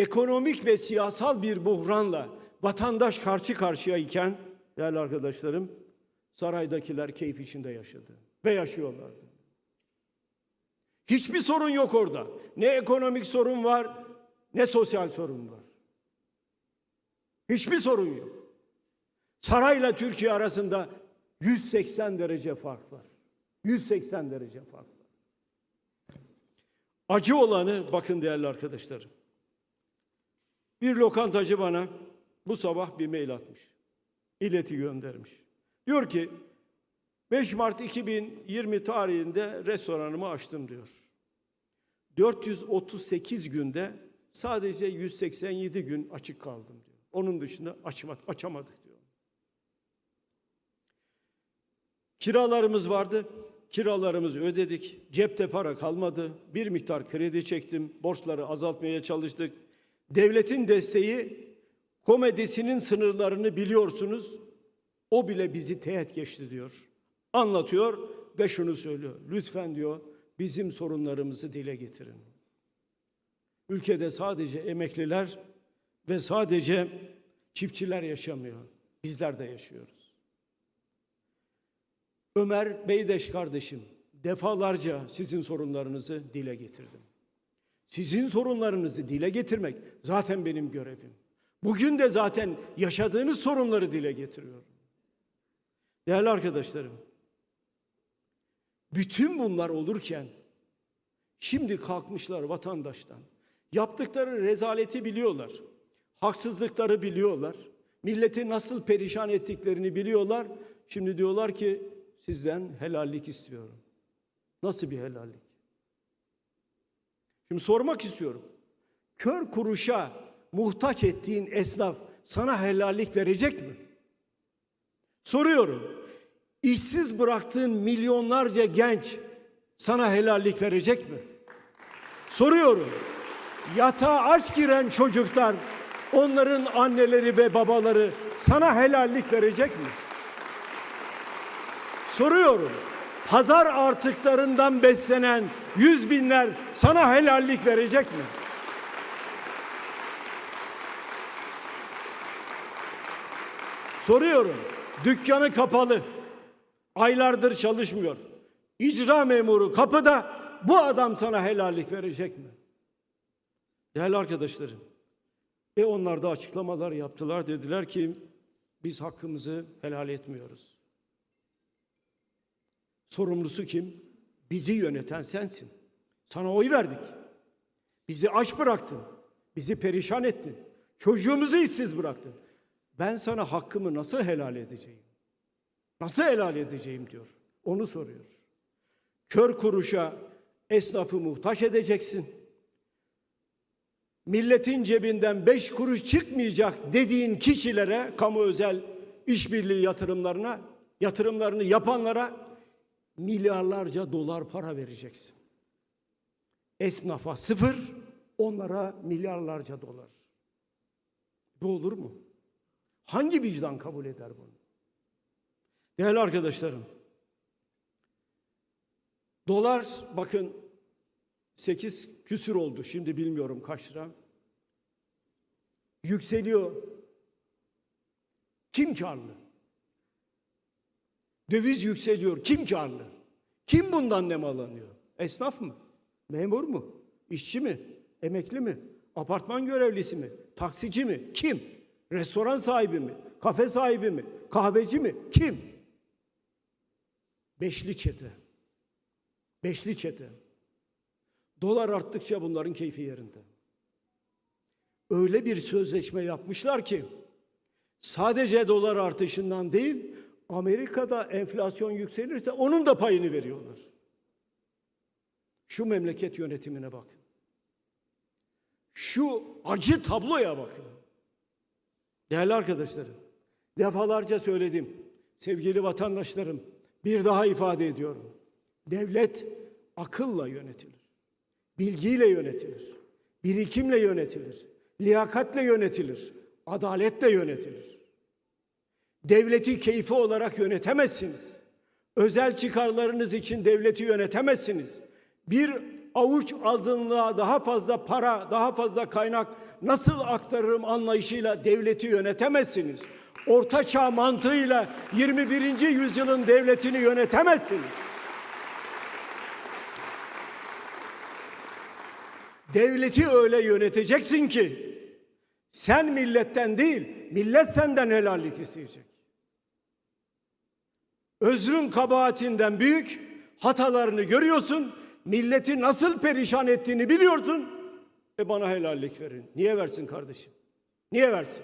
ekonomik ve siyasal bir buhranla vatandaş karşı karşıya iken değerli arkadaşlarım saraydakiler keyif içinde yaşadı ve yaşıyorlardı. Hiçbir sorun yok orada. Ne ekonomik sorun var, ne sosyal sorun var. Hiçbir sorun yok. Sarayla Türkiye arasında 180 derece fark var. 180 derece fark var. Acı olanı bakın değerli arkadaşlarım. Bir lokantacı bana bu sabah bir mail atmış. İleti göndermiş. Diyor ki 5 Mart 2020 tarihinde restoranımı açtım diyor. 438 günde sadece 187 gün açık kaldım diyor. Onun dışında açmadık, açamadık diyor. Kiralarımız vardı. Kiralarımızı ödedik. Cepte para kalmadı. Bir miktar kredi çektim. Borçları azaltmaya çalıştık. Devletin desteği komedisinin sınırlarını biliyorsunuz. O bile bizi teğet geçti diyor. Anlatıyor ve şunu söylüyor. Lütfen diyor bizim sorunlarımızı dile getirin. Ülkede sadece emekliler ve sadece çiftçiler yaşamıyor. Bizler de yaşıyoruz. Ömer Beydeş kardeşim defalarca sizin sorunlarınızı dile getirdim. Sizin sorunlarınızı dile getirmek zaten benim görevim. Bugün de zaten yaşadığınız sorunları dile getiriyorum. Değerli arkadaşlarım, bütün bunlar olurken şimdi kalkmışlar vatandaştan. Yaptıkları rezaleti biliyorlar. Haksızlıkları biliyorlar. Milleti nasıl perişan ettiklerini biliyorlar. Şimdi diyorlar ki sizden helallik istiyorum. Nasıl bir helallik? Şimdi sormak istiyorum. Kör kuruşa muhtaç ettiğin esnaf sana helallik verecek mi? Soruyorum. İşsiz bıraktığın milyonlarca genç sana helallik verecek mi? Soruyorum. Yatağa aç giren çocuklar, onların anneleri ve babaları sana helallik verecek mi? Soruyorum. Pazar artıklarından beslenen yüz binler sana helallik verecek mi? Soruyorum. Dükkanı kapalı. Aylardır çalışmıyor. İcra memuru kapıda bu adam sana helallik verecek mi? Değerli arkadaşlarım. E onlar da açıklamalar yaptılar. Dediler ki biz hakkımızı helal etmiyoruz. Sorumlusu kim? Bizi yöneten sensin. Sana oy verdik. Bizi aç bıraktın. Bizi perişan ettin. Çocuğumuzu işsiz bıraktın. Ben sana hakkımı nasıl helal edeceğim? Nasıl helal edeceğim diyor. Onu soruyor. Kör kuruşa esnafı muhtaç edeceksin. Milletin cebinden beş kuruş çıkmayacak dediğin kişilere, kamu özel işbirliği yatırımlarına, yatırımlarını yapanlara milyarlarca dolar para vereceksin. Esnafa sıfır, onlara milyarlarca dolar. Bu olur mu? Hangi vicdan kabul eder bunu? Değerli arkadaşlarım, dolar bakın 8 küsür oldu. Şimdi bilmiyorum kaç lira. Yükseliyor. Kim karlı? Döviz yükseliyor. Kim karlı? Kim bundan nemalanıyor? Esnaf mı? Memur mu? İşçi mi? Emekli mi? Apartman görevlisi mi? Taksici mi? Kim? Restoran sahibi mi? Kafe sahibi mi? Kahveci mi? Kim? Beşli çete. Beşli çete. Dolar arttıkça bunların keyfi yerinde. Öyle bir sözleşme yapmışlar ki sadece dolar artışından değil Amerika'da enflasyon yükselirse onun da payını veriyorlar. Şu memleket yönetimine bakın. Şu acı tabloya bakın. Değerli arkadaşlarım, defalarca söyledim. Sevgili vatandaşlarım, bir daha ifade ediyorum. Devlet akılla yönetilir. Bilgiyle yönetilir. Birikimle yönetilir. Liyakatle yönetilir. Adaletle yönetilir. Devleti keyfi olarak yönetemezsiniz. Özel çıkarlarınız için devleti yönetemezsiniz. Bir avuç azınlığa daha fazla para, daha fazla kaynak nasıl aktarırım anlayışıyla devleti yönetemezsiniz. Orta çağ mantığıyla 21. yüzyılın devletini yönetemezsiniz. Devleti öyle yöneteceksin ki sen milletten değil, millet senden helallik isteyecek. Özrün kabahatinden büyük, hatalarını görüyorsun, milleti nasıl perişan ettiğini biliyorsun. E bana helallik verin. Niye versin kardeşim? Niye versin?